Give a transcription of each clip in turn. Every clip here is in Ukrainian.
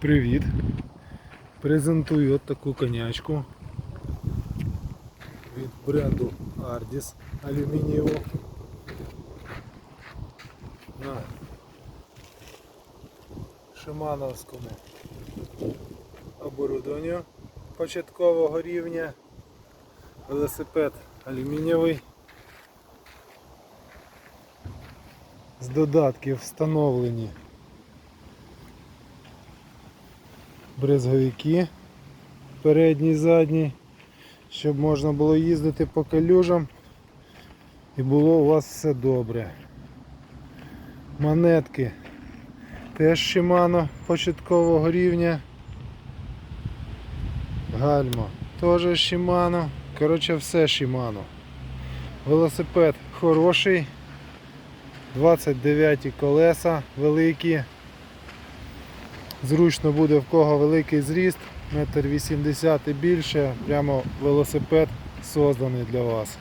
Привіт! Презентую от таку конячку від бренду Ardis алюмінієву. На шимановському оборудованню початкового рівня. Велосипед алюмінієвий. З додатків встановлені брезговики передній задній, щоб можна було їздити по калюжам і було у вас все добре. Монетки теж Shimano початкового рівня. Гальма теж Shimano. Коротше все Shimano. Велосипед хороший. 29 колеса великі. Зручно буде в кого великий зріст, метр вісімдесят і більше, прямо велосипед созданий для вас.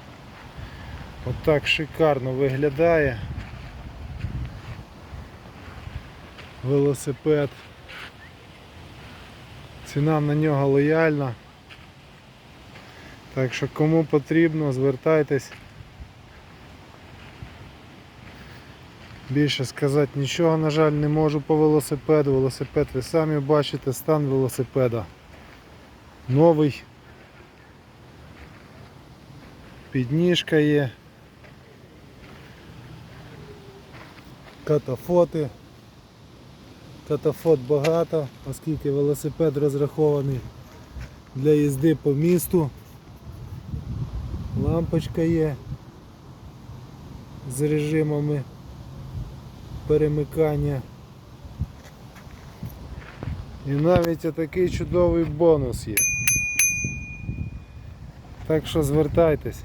От шикарно виглядає. Велосипед. Ціна на нього лояльна. Так що кому потрібно, звертайтесь. Більше сказати нічого, на жаль, не можу по велосипеду. Велосипед ви самі бачите, стан велосипеда. Новий. Підніжка є. Катафоти. Катафот багато, оскільки велосипед розрахований для їзди по місту. Лампочка є з режимами перемикання. І навіть отакий чудовий бонус є. Так що звертайтесь.